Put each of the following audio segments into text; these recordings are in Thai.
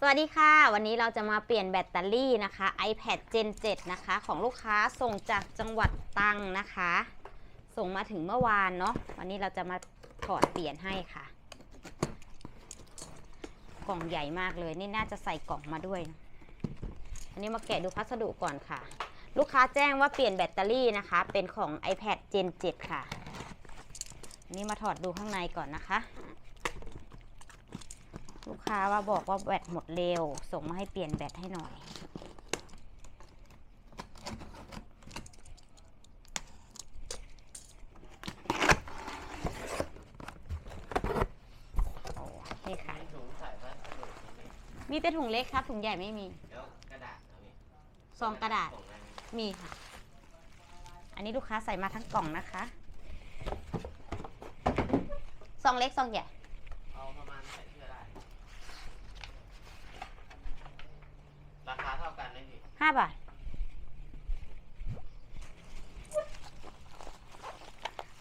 สวัสดีค่ะ วันนี้เราจะมาเปลี่ยนแบตเตอรี่นะคะ iPad Gen 7 นะคะ ของลูกค้าส่งจากจังหวัดตรังนะคะ ส่งมาถึงเมื่อวานเนาะวันนี้เราจะมาถอดเปลี่ยนให้ค่ะ กล่องใหญ่มากเลย นี่น่าจะใส่กล่องมาด้วยนะอันนี้มาแกะดูพัสดุก่อนค่ะ ลูกค้าแจ้งว่าเปลี่ยนแบตเตอรี่นะคะ เป็นของ iPad Gen 7 ค่ะอันนี้มาถอดดูข้างในก่อนนะคะ ลูกค้าว่าบอกว่าแบตหมดเร็ว ส่งมาให้เปลี่ยนแบตให้หน่อย โอ้นี่ค่ะถุงใส่พัสดุนี่มีแต่ถุงเล็กครับ ถุงใหญ่ไม่มี แล้วกระดาษเอาพี่ซองกระดาษ ส่งได้ไหมมีค่ะ อันนี้ลูกค้าใส่มาทั้งกล่องนะคะ ซองเล็กซองใหญ่ เอาประมาณใส่เสื้อได้ ราคาเท่ากันไห้าบาท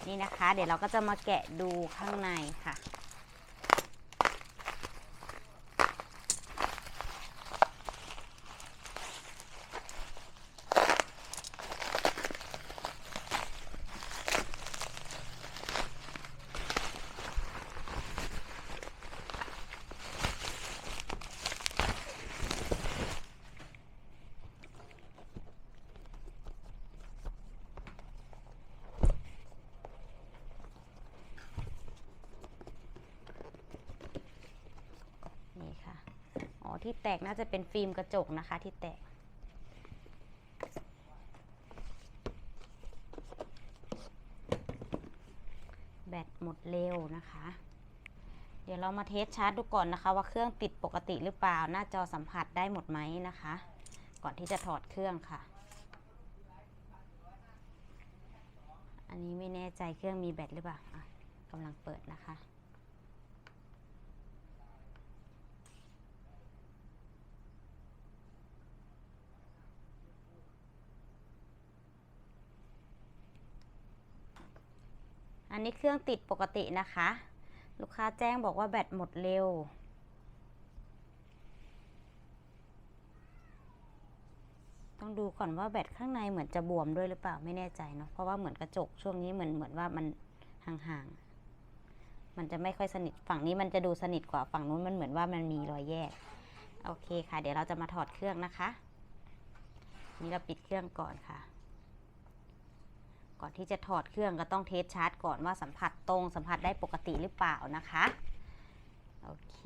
นี่นะคะ เดี๋ยวเราก็จะมาแกะดูข้างในค่ะ นี่ค่ะ อ๋อ ที่แตกน่าจะเป็นฟิล์มกระจกนะคะที่แตก แบตหมดเร็วนะคะ เดี๋ยวเรามาเทสชาร์จดูก่อนนะคะ ว่าเครื่องติดปกติหรือเปล่า หน้าจอสัมผัสได้หมดไหมนะคะ ก่อนที่จะถอดเครื่องค่ะ อันนี้ไม่แน่ใจเครื่องมีแบตหรือเปล่ากำลังเปิดนะคะ อันนี้เครื่องติดปกตินะคะ ลูกค้าแจ้งบอกว่าแบตหมดเร็ว ต้องดูก่อนว่าแบตข้างในเหมือนจะบวมด้วยหรือเปล่าไม่แน่ใจเนาะเพราะว่าเหมือนกระจกช่วงนี้เหมือนเหมือนว่ามันห่างๆ มันจะไม่ค่อยสนิทฝั่งนี้มันจะดูสนิทกว่าฝั่งนู้นมันเหมือนว่ามันมีรอยแยก โอเคค่ะ เดี๋ยวเราจะมาถอดเครื่องนะคะ นี่เราปิดเครื่องก่อนค่ะ ก่อนที่จะถอดเครื่องก็ต้องเทสชาร์จก่อนว่าสัมผัสตรงสัมผัสได้ปกติหรือเปล่านะคะ โอเค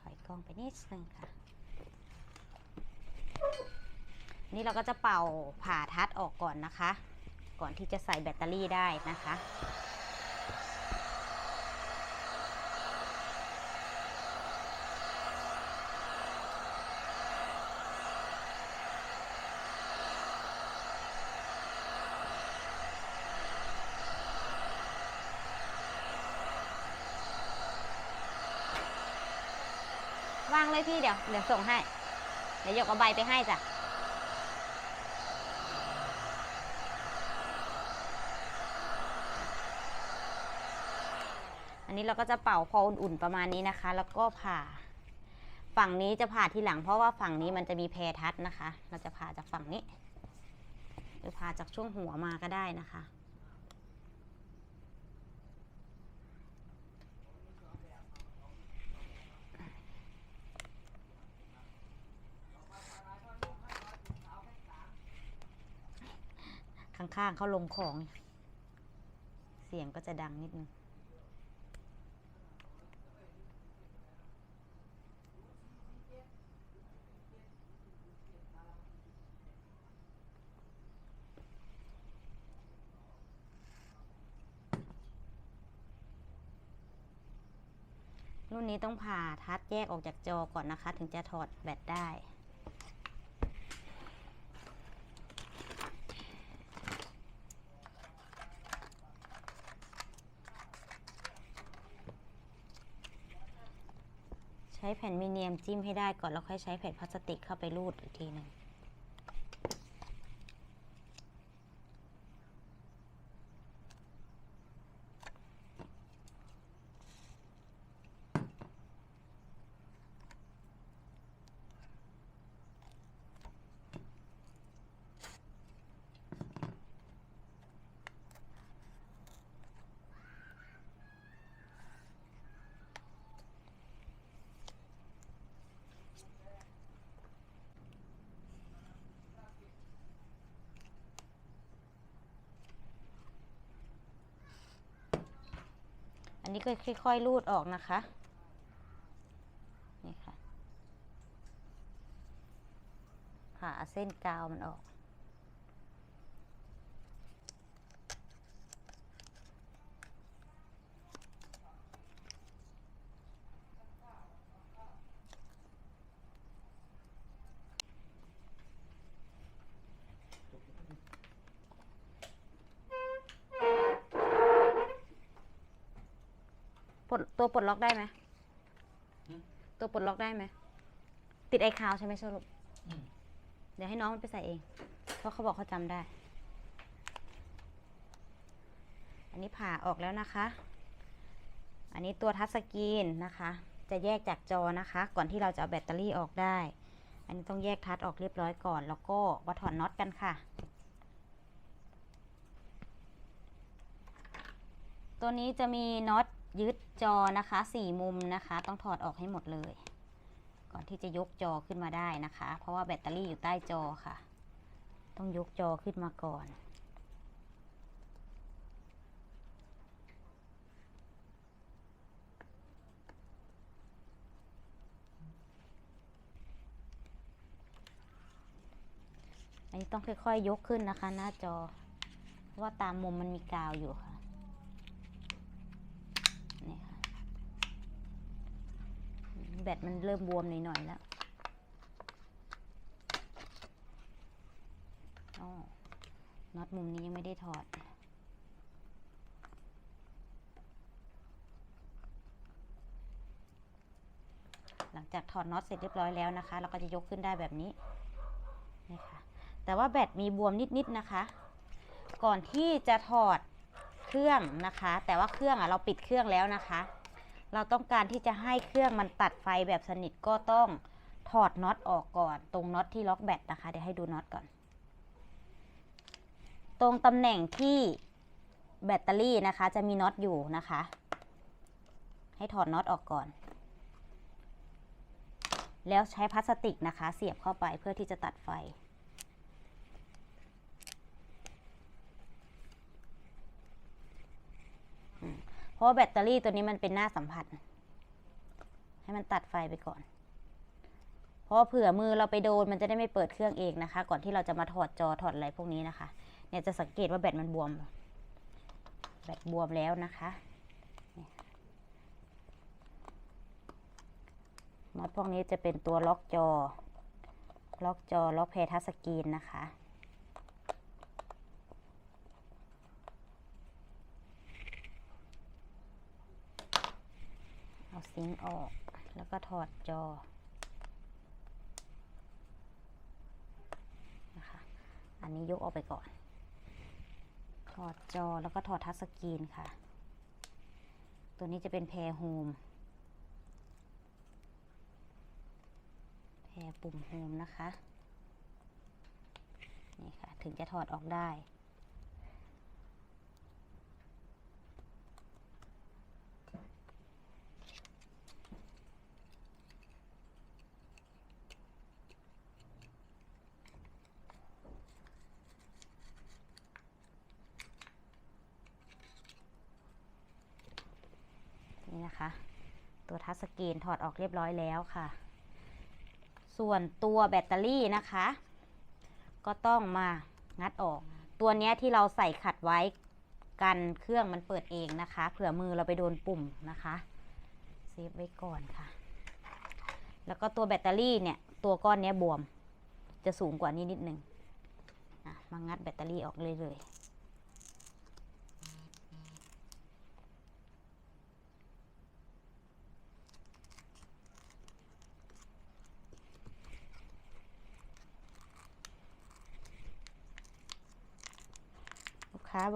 ถอยกล้องไปนิดนึงค่ะนี่เราก็จะเป่าผ่าทัดออกก่อนนะคะ ก่อนที่จะใส่แบตเตอรี่ได้นะคะ วางเลยพี่เดี๋ยวเดี๋ยวส่งให้ เดี๋ยวยกเอาใบไปให้จ้ะอันนี้เราก็จะเป่าพออุ่นๆประมาณนี้นะคะ แล้วก็ผ่า ฝั่งนี้จะผ่าทีหลังเพราะว่าฝั่งนี้มันจะมีแพรทัดนะคะ เราจะผ่าจากฝั่งนี้ หรือผ่าจากช่วงหัวมาก็ได้นะคะ ข้างๆเขาลงของ เสียงก็จะดังนิดนึงรุ่นนี้ต้องผ่าทัดแยกออกจากจอก่อนนะคะ ถึงจะถอดแบตได้ ใช้แผ่นมีเนียมจิ้มให้ได้ก่อนแล้วค่อยใช้แผ่นพลาสติกเข้าไปรูดอีกทีหนึ่ง นี้ก็ค่อยๆรูดออกนะคะ นี่ค่ะผ่าเส้นกาวมันออก ลดตัวปลดล็อกได้ไหมหืม ตัวปลดล็อกได้ไหมติดไอคาวใช่ไหมสรุปอืมเดี๋ยวให้น้องมันไปใส่เอง เพราะเขาบอกเขาจำได้ อันนี้ผ่าออกแล้วนะคะ อันนี้ตัวทัชสกรีนนะคะ จะแยกจากจอนะคะ ก่อนที่เราจะเอาแบตเตอรี่ออกได้ อันนี้ต้องแยกทัชออกเรียบร้อยก่อน แล้วก็มาถอดน็อตกันค่ะ ตัวนี้จะมีน็อต ยึดจอนะคะสี่มุมนะคะ ต้องถอดออกให้หมดเลย ก่อนที่จะยกจอขึ้นมาได้นะคะ เพราะว่าแบตเตอรี่อยู่ใต้จอค่ะ ต้องยกจอขึ้นมาก่อน อันนี้ต้องค่อยๆยกขึ้นนะคะ หน้าจอ เพราะว่าตามมุมมันมีกาวอยู่ค่ะ นี่ค่ะอืม แบตมันเริ่มบวมหน่อยๆแล้วน็อตมุมนี้ยังไม่ได้ถอด หลังจากถอดน็อตเสร็จเรียบร้อยแล้วนะคะ เราก็จะยกขึ้นได้แบบนี้นี่ค่ะแต่ว่าแบตมีบวมนิดๆนะคะ ก่อนที่จะถอดเครื่องนะคะ แต่ว่าเครื่องอะเราปิดเครื่องแล้วนะคะ เราต้องการที่จะให้เครื่องมันตัดไฟแบบสนิทก็ต้องถอดน็อตออกก่อน ตรงน็อตที่ล็อกแบตนะคะ เดี๋ยวให้ดูน็อตก่อน ตรงตำแหน่งที่แบตเตอรี่นะคะ จะมีน็อตอยู่นะคะ ให้ถอดน็อตออกก่อน แล้วใช้พลาสติกนะคะ เสียบเข้าไปเพื่อที่จะตัดไฟ เพราะแบตเตอรี่ตัวนี้มันเป็นหน้าสัมผัส ให้มันตัดไฟไปก่อน เพราะเผื่อมือเราไปโดนมันจะได้ไม่เปิดเครื่องเองนะคะ ก่อนที่เราจะมาถอดจอถอดอะไรพวกนี้นะคะ เนี่ยจะสังเกตว่าแบตมันบวม แบตบวมแล้วนะคะเนี่ยน็อตพวกนี้จะเป็นตัวล็อกจอ ล็อกจอ ล็อกเพทัสกรีนนะคะ เอาซิงค์ออกแล้วก็ถอดจอนะคะอันนี้ยกออกไปก่อน ถอดจอแล้วก็ถอดทัชสกรีนค่ะ ตัวนี้จะเป็นแพรโฮมแพรปุ่มโฮมนะคะ นี่ค่ะ ถึงจะถอดออกได้ นี่นะคะ ตัวทัช สกรีนถอดออกเรียบร้อยแล้วค่ะ ส่วนตัวแบตเตอรี่นะคะ ก็ต้องมางัดออก ตัวนี้ที่เราใส่ขัดไว้กันเครื่องมันเปิดเองนะคะ เผื่อมือเราไปโดนปุ่มนะคะเซฟไว้ก่อนค่ะ แล้วก็ตัวแบตเตอรี่เนี่ย ตัวก้อนนี้บวม จะสูงกว่านี้นิดนึงมางัดแบตเตอรี่ออกเลยเลย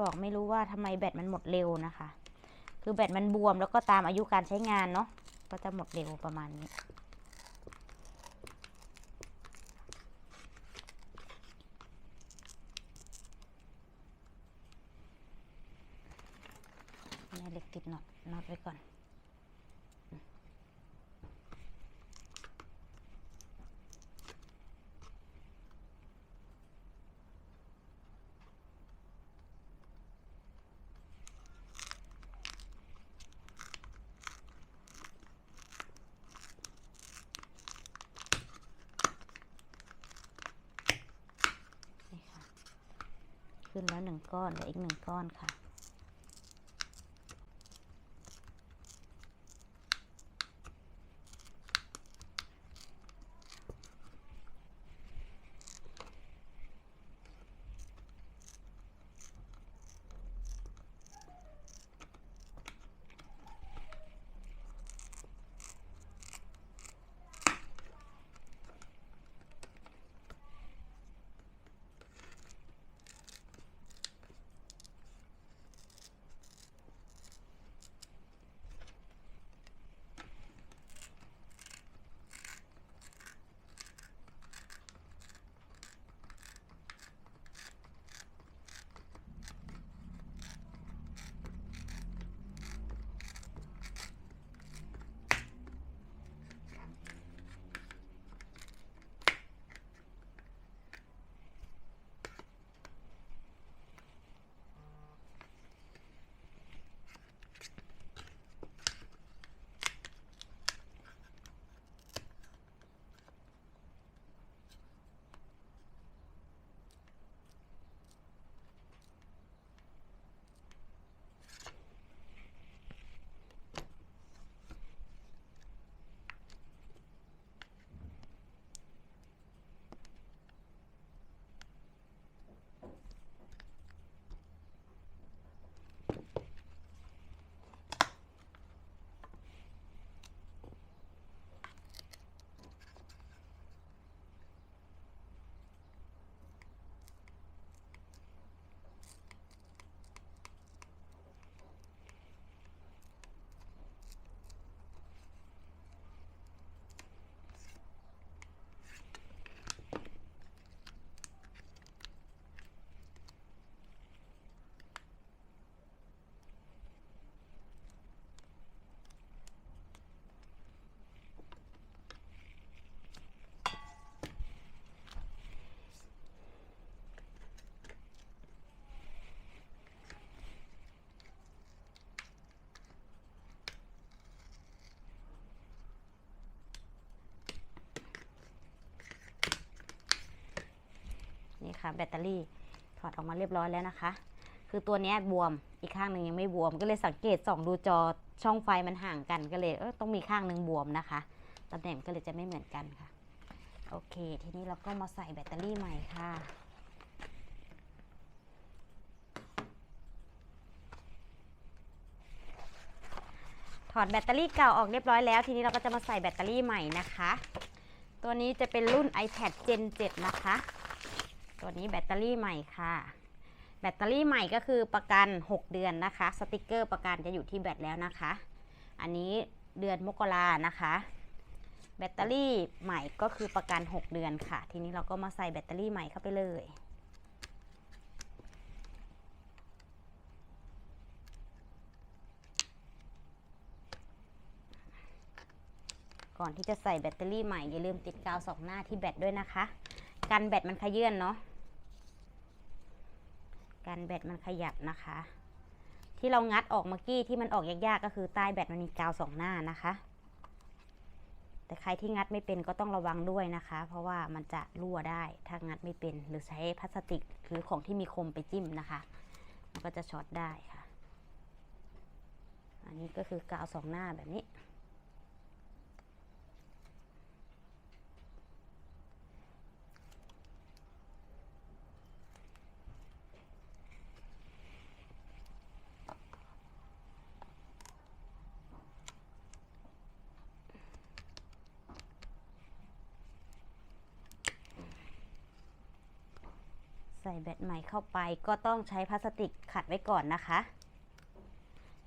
บอกไม่รู้ว่าทำไมแบตมันหมดเร็วนะคะ คือแบตมันบวมแล้วก็ตามอายุการใช้งานเนาะก็จะหมดเร็วประมาณนี้แม่เหล็กติดน็อตน็อตไว้ก่อน ขึ้นแล้วหนึ่ง ก้อนและอีกหนึ่งก้อนค่ะ นี่ค่ะแบตเตอรี่ถอดออกมาเรียบร้อยแล้วนะคะ คือตัวนี้บวมอีกข้างหนึ่งยังไม่บวม ก็เลยสังเกตส่องดูจอช่องไฟมันห่างกันก็เลยเออต้องมีข้างหนึ่งบวมนะคะตำแหน่งก็เลยจะไม่เหมือนกันค่ะ โอเค ทีนี้เราก็มาใส่แบตเตอรี่ใหม่ค่ะถอดแบตเตอรี่เก่าออกเรียบร้อยแล้ว ทีนี้เราก็จะมาใส่แบตเตอรี่ใหม่นะคะ ตัวนี้จะเป็นรุ่น iPad Gen 7 นะคะ ตัวนี้แบตเตอรี่ใหม่ค่ะ แบตเตอรี่ใหม่ก็คือประกัน 6 เดือนนะคะ สติกเกอร์ประกันจะอยู่ที่แบตแล้วนะคะ อันนี้เดือนมกรานะคะ แบตเตอรี่ใหม่ก็คือประกัน 6 เดือนค่ะ ทีนี้เราก็มาใส่แบตเตอรี่ใหม่เข้าไปเลยก่อนที่จะใส่แบตเตอรี่ใหม่อย่าลืมติดกาวสองหน้าที่แบตด้วยนะคะ กันแบตมันขยื่นเนาะ กันแบตมันขยับนะคะ ที่เรางัดออกเมื่อกี้ที่มันออกยากๆก็คือใต้แบตมันมีกาวสองหน้านะคะ แต่ใครที่งัดไม่เป็นก็ต้องระวังด้วยนะคะ เพราะว่ามันจะรั่วได้ถ้างัดไม่เป็น หรือใช้พลาสติกหรือของที่มีคมไปจิ้มนะคะ มันก็จะช็อตได้ค่ะ อันนี้ก็คือกาวสองหน้าแบบนี้ ส่แบตใหม่เข้าไป ก็ต้องใช้พลาสติกขัดไว้ก่อนนะคะ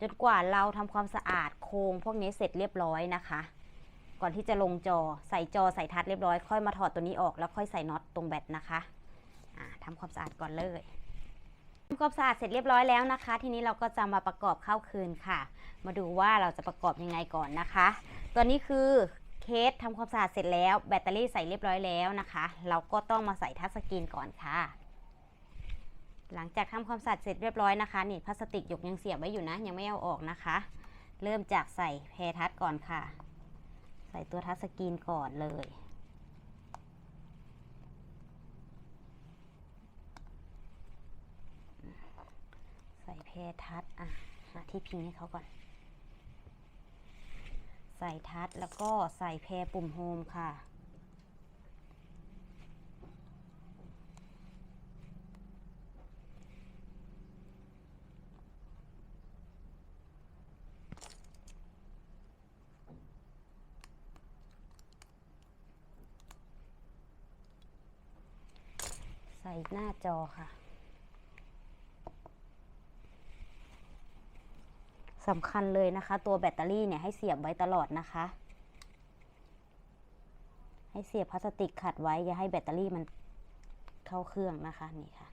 จนกว่าเราทำความสะอาดโครงพวกนี้เสร็จเรียบร้อยนะคะ ก่อนที่จะลงจอใส่จอใส่ทัดเรียบร้อยค่อยมาถอดตัวนี้ออกแล้วค่อยใส่น็อตตรงแบตนะคะทำความสะอาดก่อนเลยทำความสะอาดเสร็จเรียบร้อยแล้วนะคะ ทีนี้เราก็จะมาประกอบเข้าคืนค่ะ มาดูว่าเราจะประกอบยังไงก่อนนะคะ ตัวนี้คือเคสทำความสะอาดเสร็จแล้ว แบตเตอรี่ใส่เรียบร้อยแล้วนะคะ เราก็ต้องมาใส่ทัชสกรีนก่อนค่ะ หลังจากทำความสะอาดเสร็จเรียบร้อยนะคะนี่พลาสติกหยกยังเสียบไว้อยู่นะ ยังไม่เอาออกนะคะ เริ่มจากใส่แพรทัชก่อนค่ะ ใส่ตัวทัชสกรีนก่อนเลยใส่เพทัศน์อะหาที่พิงให้เขาก่อน ใส่ทัชแล้วก็ใส่แพปุ่มโฮมค่ะ ใส่หน้าจอค่ะสำคัญเลยนะคะ ตัวแบตเตอรี่เนี่ยให้เสียบไว้ตลอดนะคะ ให้เสียบพลาสติกขัดไว้ อย่าให้แบตเตอรี่มันเข้าเครื่องนะคะนี่ค่ะ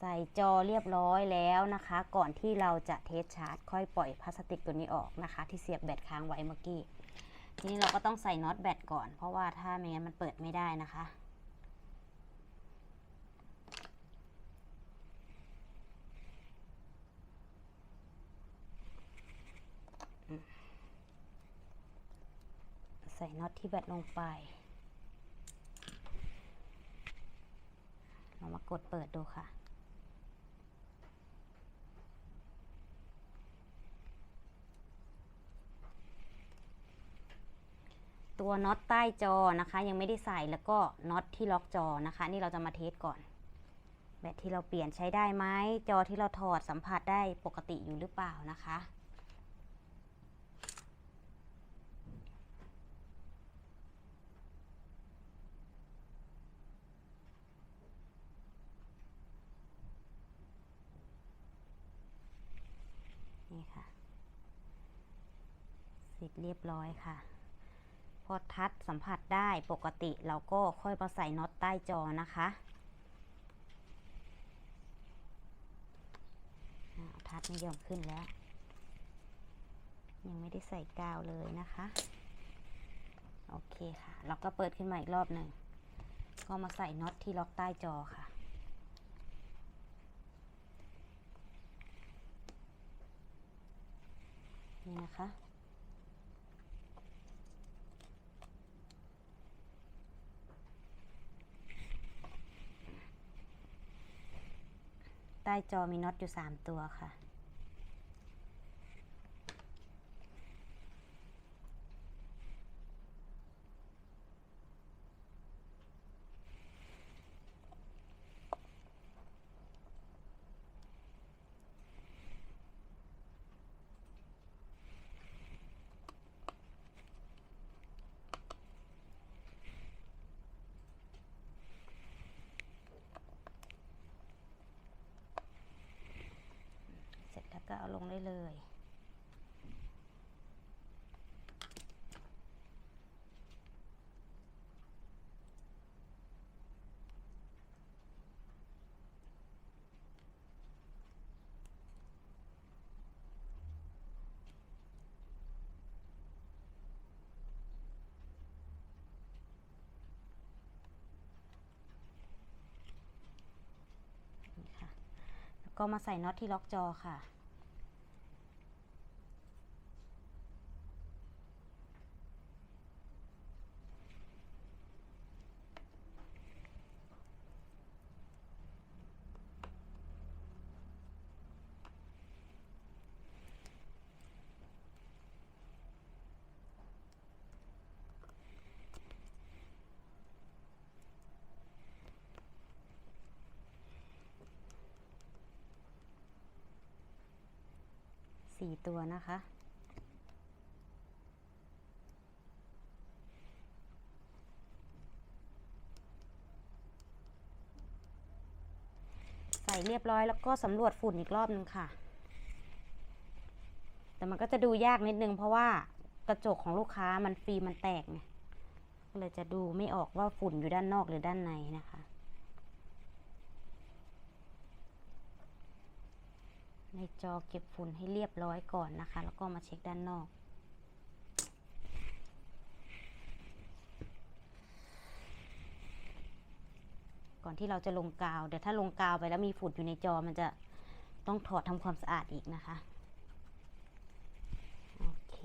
ใส่จอเรียบร้อยแล้วนะคะ ก่อนที่เราจะเทสชาร์จ ค่อยปล่อยพลาสติกตัวนี้ออกนะคะ ที่เสียบแบตค้างไว้เมื่อกี้ทีนี้เราก็ต้องใส่น็อตแบตก่อน เพราะว่าถ้าไม่งั้นมันเปิดไม่ได้นะคะ ใส่น็อตที่แบตลงไป เรามากดเปิดดูค่ะ ตัวน็อตใต้จอนะคะ ยังไม่ได้ใส่แล้วก็น็อตที่ล็อกจอนะคะ นี่เราจะมาเทสก่อน แบตที่เราเปลี่ยนใช้ได้ไหมจอที่เราถอดสัมผัสได้ปกติอยู่หรือเปล่านะคะ นี่ค่ะ เสร็จเรียบร้อยค่ะ พอทัดสัมผัสได้ปกติเราก็ค่อยมาใส่น็อตใต้จอนะคะทัดไม่ยอมขึ้นแล้ว ยังไม่ได้ใส่กาวเลยนะคะ โอเคค่ะ เราก็เปิดขึ้นมาอีกรอบหนึ่ง ก็มาใส่น็อตที่ล็อกใต้จอค่ะ นี่นะคะ ใต้จอมีน็อตอยู่ 3 ตัวค่ะ เสร็จแล้วก็เอาลงได้เลย นี่ค่ะ แล้ว ก็มาใส่น็อตที่ล็อกจอค่ะ สี่ตัวนะคะ ใส่เรียบร้อยแล้วก็สำรวจฝุ่นอีกรอบนึงค่ะ แต่มันก็จะดูยากนิดนึงเพราะว่ากระจกของลูกค้ามันฟิล์มมันแตกไงก็เลยจะดูไม่ออกว่าฝุ่นอยู่ด้านนอกหรือด้านในนะคะ ในจอเก็บฝุ่นให้เรียบร้อยก่อนนะคะ แล้วก็มาเช็คด้านนอก ก่อนที่เราจะลงกาวเดี๋ยวถ้าลงกาวไปแล้วมีฝุ่นอยู่ในจอมันจะต้องถอดทำความสะอาดอีกนะคะ โอเค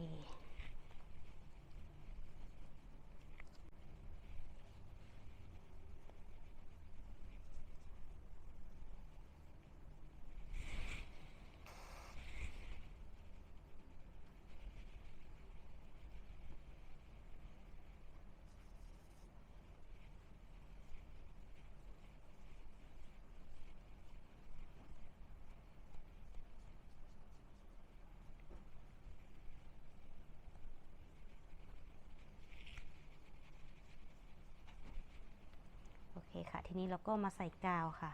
น ค่ะ ทีนี้เราก็มาใส่กาวค่ะ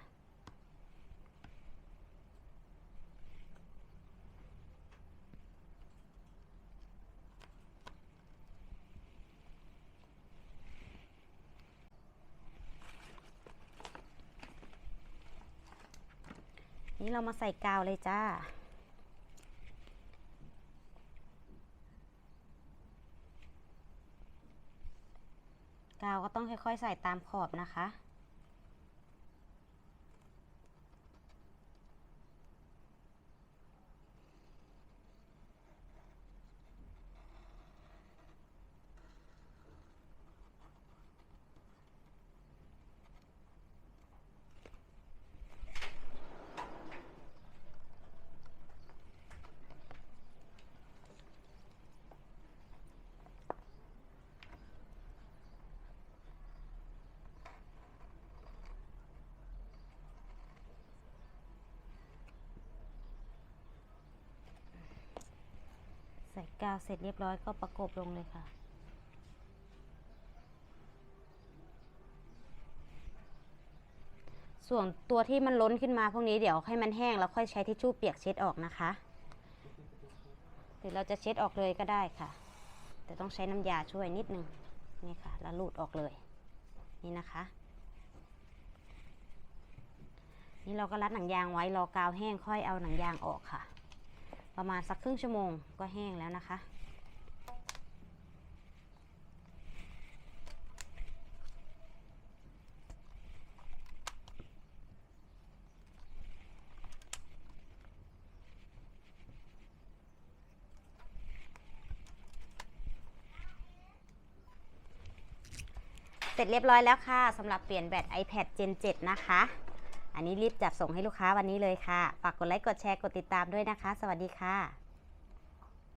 นี่เรามาใส่กาวเลยจ้ากาวก็ต้องค่อยๆ ใส่ตามขอบนะคะ ส่กาวเสร็จเรียบร้อยก็ประกบลงเลยค่ะ ส่วนตัวที่มันล้นขึ้นมาพวกนี้เดี๋ยวให้มันแห้งแล้วค่อยใช้ทิชชู่เปียกเช็ดออกนะคะ หรือเราจะเช็ดออกเลยก็ได้ค่ะ แต่ต้องใช้น้ำยาช่วยนิดนึงนี่ค่ะ แล้วลูดออกเลย นี่นะคะ นี่เราก็รัดหนังยางไว้รอกาวแห้งค่อยเอาหนังยางออกค่ะ ประมาณสักครึ่งชั่วโมงก็แห้งแล้วนะคะ เสร็จเรียบร้อยแล้วค่ะสำหรับเปลี่ยนแบต iPad Gen 7 นะคะ อันนี้รีบจับส่งให้ลูกค้าวันนี้เลยค่ะ ฝากกดไลค์ กดแชร์ กดติดตามด้วยนะคะ สวัสดีค่ะ